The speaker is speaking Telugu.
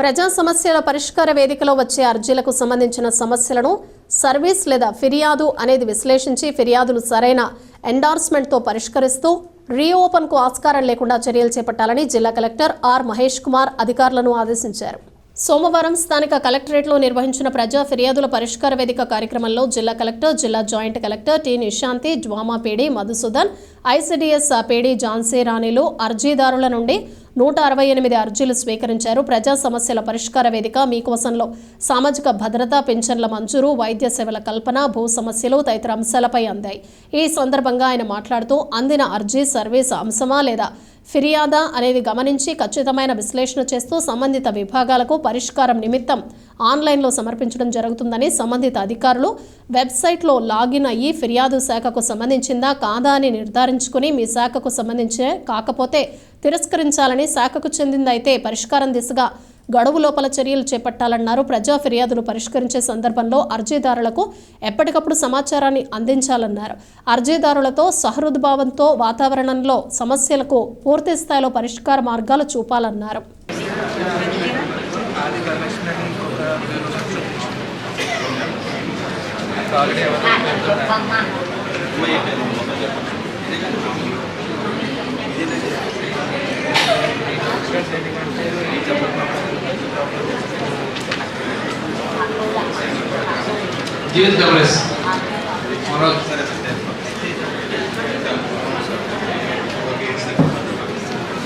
ప్రజా సమస్యల పరిష్కార వేదికలో వచ్చే అర్జీలకు సంబంధించిన సమస్యలను సర్వీస్ లేదా ఫిర్యాదు అనేది విశ్లేషించి ఫిర్యాదులు సరైన ఎండార్స్మెంట్తో పరిష్కరిస్తూ రీఓపెన్కు ఆస్కారం లేకుండా చర్యలు చేపట్టాలని జిల్లా కలెక్టర్ ఆర్ మహేష్ కుమార్ అధికారులను ఆదేశించారు. సోమవారం స్థానిక కలెక్టరేట్లో నిర్వహించిన ప్రజా ఫిర్యాదుల పరిష్కార వేదిక కార్యక్రమంలో జిల్లా కలెక్టర్ జిల్లా joint collector T Nishanthi DWAMA PD Madhusudan ICDS PD Jhansi రాణిలు అర్జీదారుల నుండి నూట అరవై ఎనిమిది అర్జీలు స్వీకరించారు. ప్రజా సమస్యల పరిష్కార వేదిక మీకోసంలో సామాజిక భద్రత పింఛన్ల మంజూరు వైద్య సేవల కల్పన భూ సమస్యలు తదితర అంశాలపై అందాయి. ఈ సందర్భంగా ఆయన మాట్లాడుతూ అందిన అర్జీ సర్వీస్ అంశమా లేదా ఫిర్యాదా అనేది గమనించి ఖచ్చితమైన విశ్లేషణ చేస్తూ సంబంధిత విభాగాలకు పరిష్కారం నిమిత్తం ఆన్లైన్లో సమర్పించడం జరుగుతుందని సంబంధిత అధికారులు వెబ్సైట్లో లాగిన్ అయ్యి ఫిర్యాదు శాఖకు సంబంధించిందా కాదా అని నిర్ధారించుకుని మీ శాఖకు సంబంధించే కాకపోతే తిరస్కరించాలని శాఖకు చెందిందైతే పరిష్కారం దిశగా గడువు లోపల చర్యలు చేపట్టాలన్నారు. ప్రజా ఫిర్యాదులు పరిష్కరించే సందర్భంలో అర్జీదారులకు ఎప్పటికప్పుడు సమాచారాన్ని అందించాలన్నారు. అర్జీదారులతో సహృద్భావంతో వాతావరణంలో సమస్యలకు పూర్తి స్థాయిలో పరిష్కార మార్గాలు చూపాలన్నారు. జీవిత Dias Douglas